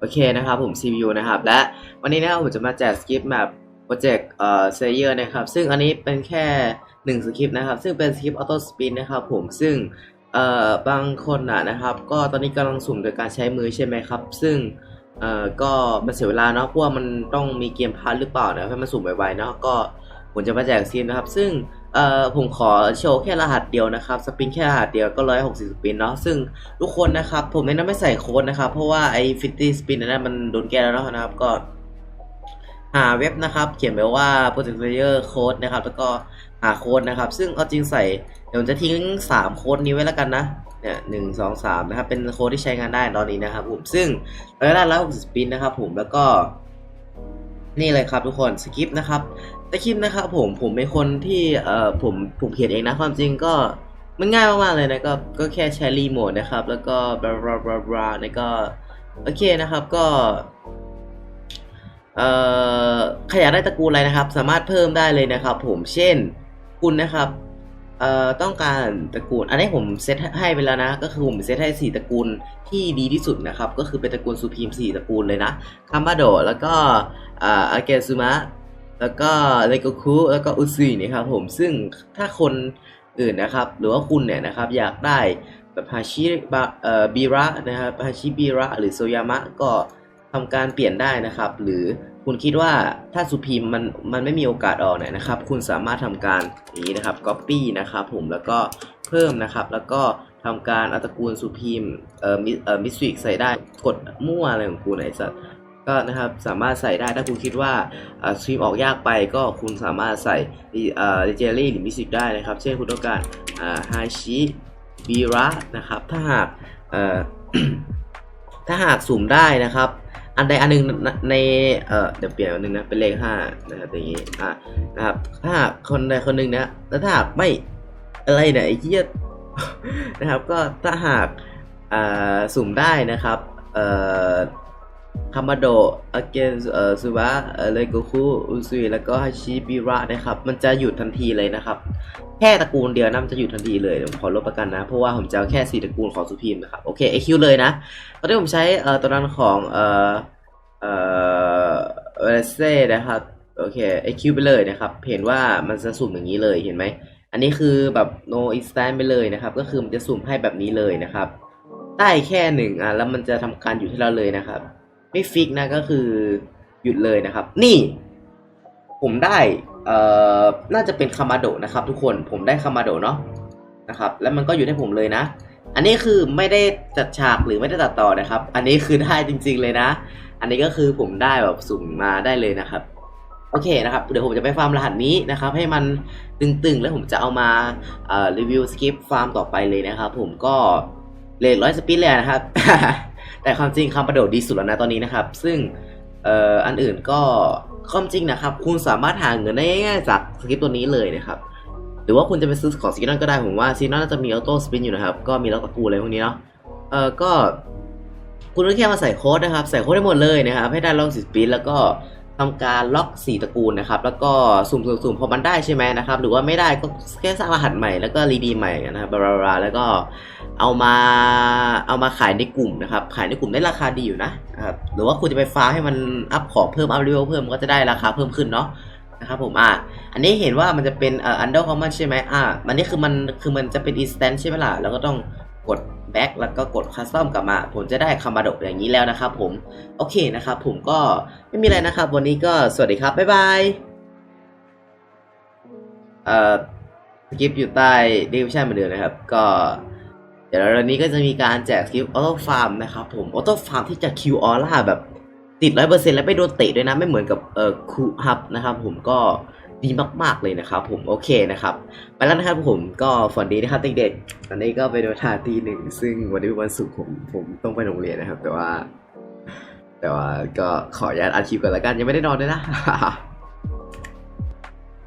โอเคนะครับผม CPU นะครับ และวันนี้นะครับผมจะมาแจกสคริปต์แบบโปรเจกต์เอ่อเซเยอร์นะครับ ซึ่งอันนี้เป็นแค่หนึ่งสคริปต์นะครับ ซึ่งเป็นสคริปต์ออโต้สปินนะครับผมซึ่งเอ่อบางคนอะนะครับ ก็ตอนนี้กำลังสุ่มโดยการใช้มือใช่ไหมครับ ซึ่งเอ่อก็มันเสียเวลาเนาะเพราะว่ามันต้องมีเกมพาร์ทหรือเปล่านะให้มันสุ่มไวๆเนาะก็ผมจะมาแจกสคริปต์นะครับ ซึ่ง เอ่อผมขอโชว์แค่รหัสเดียวนะครับสปินแค่รหัสเดียวก็ร้อยหกสิบสปินเนาะซึ่งทุกคนนะครับ ผมแนะนำไม่ใส่โค้ดนะครับ เพราะว่าไอ้ฟิตตี้สปินนั้นมันโดนแก้แล้วนะครับก็ หาเว็บนะครับ เขียนไว้ว่า project player code นะครับ แล้วก็หาโค้ดนะครับ ซึ่งเอาจริงใส่เดี๋ยวผมจะทิ้ง3โค้ดนี้ไว้แล้วกันนะเนี่ยหนึ่งสองสามนะครับ เป็นโค้ดที่ใช้งานได้ตอนนี้นะครับผมซึ่งเราได้แล้ว60สปินนะครับ ผมแล้วก็นี่เลยครับทุกคนสคริปต์นะครับ สคริปนะครับผมผมเป็นคนที่เอ่อผมผมเขียนเองนะความจริงก็มันง่ายมากๆเลยนะก็ก็แค่ใช้รีโมทนะครับ แล้วก็บลาบลาบลาบลาแล้วก็โอเคนะครับก็เอ่อใครอยากได้ตระกูลอะไรนะครับ สามารถเพิ่มได้เลยนะครับ ผมเช่นคุณนะครับเอ่อต้องการตระกูล อันนี้ผมเซตให้ไปแล้วนะ ก็คือผมเซตให้สี่ตระกูลที่ดีที่สุดนะครับ ก็คือเป็นตระกูลซูพีมสี่ตระกูลเลยนะคัมบาโดแล้วก็อ่าอาเกซุมะ แล้วก็เลโกคุแล้วก็อุซุยนะครับผมซึ่งถ้าคนอื่นนะครับ หรือว่าคุณเนี่ยนะครับอยากได้แบบฮาชิบะเอ่อบิระนะครับฮาชิบิระหรือโซยามะก็ทำการเปลี่ยนได้นะครับ หรือคุณคิดว่าถ้าสุพีมมันมันไม่มีโอกาสออกเนี่ยนะครับ คุณสามารถทำการอย่างนี้นะครับ copy นะครับผมแล้วก็เพิ่มนะครับ แล้วก็ทำการเอาตระกูลสุพีมเอ่อมิเอ่อมิสวิกใส่ได้กดมั่วอะไรของคุณไอ้สัส ก็นะครับสามารถใส่ได้ถ้าคุณคิดว่าสตรีมออกยากไปก็คุณสามารถใส่เอ่อเจลลี่หรือมิสิกได้นะครับ เช่นคุณต้องการฮาชิบีระนะครับถ้าหากถ้าหากสุ่มได้นะครับ อันใดอันหนึ่งในเดี๋ยวเปลี่ยนอันหนึ่งนะเป็นเลขห้านะครับอย่างนี้อะนะครับถ้าหากคนใดคนหนึ่งนะแล้วถ้าหากไม่อะไรเนี่ยไอ้เหี้ยนะครับก็ถ้าหากสุ่มได้นะครับเอ่อ คามาโดะอาเกนเอ่อซูบะเอ่อเลโกคุอุซุยแล้วก็ฮาชิบิระนะครับ มันจะหยุดทันทีเลยนะครับ แค่ตระกูลเดียวนะมันจะหยุดทันทีเลยผมขอลบประกันนะ เพราะว่าผมจะเอาแค่สี่ตระกูลของสุพีมนะครับ โอเคไอคิวเลยนะตอนนี้ผมใช้เอ่อตัวนั้นของเอ่อเอ่อเวเซ่นะครับ โอเคไอคิวไปเลยนะครับ เห็นว่ามันจะสุ่มอย่างนี้เลยเห็นไหม อันนี้คือแบบ no instant ไปเลยนะครับ ก็คือมันจะสุ่มให้แบบนี้เลยนะครับ ได้แค่หนึ่งอะแล้วมันจะทำการหยุดให้เราเลยนะครับ ไม่ฟิกนะก็คือหยุดเลยนะครับ นี่ ผมได้เอ่อน่าจะเป็นคามาโดนะครับ ทุกคนผมได้คามาโดเนาะนะครับ แล้วมันก็หยุดให้ผมเลยนะ อันนี้คือไม่ได้จัดฉากหรือไม่ได้ตัดต่อนะครับ อันนี้คือได้จริง ๆเลยนะ อันนี้ก็คือผมได้แบบสุ่มมาได้เลยนะครับโอเคนะครับ เดี๋ยวผมจะไปฟาร์มรหัสนี้นะครับ ให้มันตึงๆ แล้วผมจะเอามาเอ่อรีวิวสคริปฟาร์มต่อไปเลยนะครับ ผมก็เลทร้อยสปินเลยนะครับ แต่ความจริงคำประโดดดีสุดแล้วนะตอนนี้นะครับ ซึ่งเอ่ออันอื่นก็ความจริงนะครับ คุณสามารถหาเงินได้ง่ายๆจากสคริปต์ตัวนี้เลยนะครับ หรือว่าคุณจะไปซื้อของซีนอนก็ได้ผมว่าซีนอนน่าจะมีออโต้สปินอยู่นะครับ ก็มีล็อกตะกูอะไรพวกนี้เนาะเออก็คุณก็แค่มาใส่โค้ดนะครับ ใส่โค้ดได้หมดเลยนะครับ ให้ได้ล็อกสิสปินแล้วก็ ทำการล็อกสีตระกูลนะครับ แล้วก็สุ่มๆๆพอมันได้ใช่ไหมนะครับ หรือว่าไม่ได้ก็แค่สร้างรหัสใหม่แล้วก็รีดีใหม่นะครับบลาบลาแล้วก็เอามาเอามาขายในกลุ่มนะครับ ขายในกลุ่มได้ราคาดีอยู่นะนะครับ หรือว่าคุณจะไปฟ้าให้มันอัพของเพิ่มอัพเลเวลเพิ่มก็จะได้ราคาเพิ่มขึ้นเนาะนะครับผมอะอันนี้เห็นว่ามันจะเป็นเอ่อ under common ใช่ไหมอะมันนี่คือมันคือมันจะเป็น instant ใช่ไหมล่ะแล้วก็ต้อง กด back แล้วก็กด custom กลับมา ผมจะได้คามาดะอย่างนี้แล้วนะครับผม โอเคนะครับผมก็ไม่มีอะไรนะครับ วันนี้ก็สวัสดีครับ บ๊ายบายเอ่อสคริปอยู่ใต้ description เหมือนเดิมนะครับ ก็ เดี๋ยววันนี้ก็จะมีการแจกสคริปออโต้ฟาร์มนะครับผมออโต้ฟาร์มที่จะคิวออร่าแบบติดร้อยเปอร์เซ็นต์และไม่โดนเตะด้วยนะ ไม่เหมือนกับเอ่อคูฮับนะครับผมก็ ดีมาก ๆ เลยนะครับ ผมโอเคนะครับ ไปแล้วนะครับผมก็ฝันดีนะครับเด็กๆตอนนี้ก็เป็นเวลาตีหนึ่งซึ่งวันนี้วันศุกร์ผมผมต้องไปโรงเรียนนะครับ แต่ว่า แต่ว่าก็ขออนุญาตอาชีพก่อนละกันยังไม่ได้นอนเลยนะ